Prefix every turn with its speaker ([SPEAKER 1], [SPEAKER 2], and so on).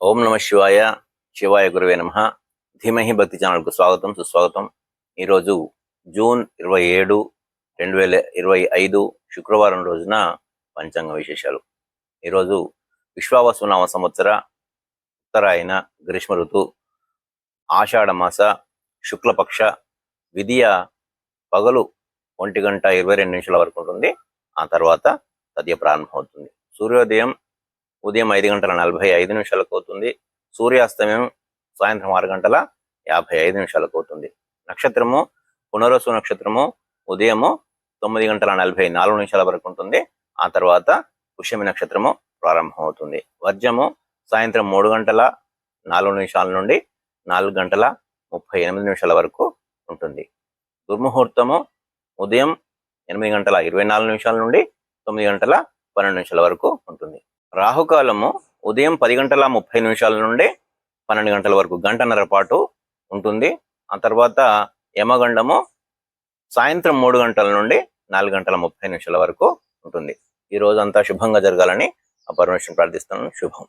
[SPEAKER 1] ఓం నమ శివాయ శివాయ గురువే నమ. ధీమహి భక్తి ఛానల్కు స్వాగతం సుస్వాగతం. ఈరోజు జూన్ ఇరవై ఏడు రెండు వేల ఇరవై ఐదు శుక్రవారం రోజున పంచాంగ విశేషాలు. ఈరోజు విశ్వావసు నామ సంవత్సర ఉత్తరాయణ గ్రీష్మ ఋతు ఆషాఢమాస శుక్లపక్ష విధియ పగలు ఒంటి గంట ఇరవై రెండు నిమిషాల వరకు ఉంటుంది. ఆ తర్వాత తదియ ప్రారంభమవుతుంది. సూర్యోదయం ఉదయం ఐదు గంటల నలభై ఐదు నిమిషాలకు అవుతుంది. సూర్యాస్తమయం సాయంత్రం ఆరు గంటల యాభై ఐదు నిమిషాలకు అవుతుంది. నక్షత్రము పునరసు నక్షత్రము ఉదయము తొమ్మిది గంటల నలభై నాలుగు నిమిషాల వరకు ఉంటుంది. ఆ తర్వాత పుష్యమి నక్షత్రము ప్రారంభమవుతుంది. వర్జము సాయంత్రం మూడు గంటల నాలుగు నిమిషాల నుండి నాలుగు గంటల ముప్పై ఎనిమిది నిమిషాల వరకు ఉంటుంది. దుర్ముహూర్తము ఉదయం ఎనిమిది గంటల ఇరవై నాలుగు నిమిషాల నుండి తొమ్మిది గంటల పన్నెండు నిమిషాల వరకు ఉంటుంది. రాహుకాలము ఉదయం పది గంటల ముప్పై నిమిషాల నుండి పన్నెండు గంటల వరకు గంటన్నర పాటు ఉంటుంది. ఆ తర్వాత యమగండము సాయంత్రం మూడు గంటల నుండి నాలుగు గంటల ముప్పై నిమిషాల వరకు ఉంటుంది. ఈ రోజంతా శుభంగా జరగాలని ఆ పరమేశ్వరం ప్రార్థిస్తున్నాను. శుభం.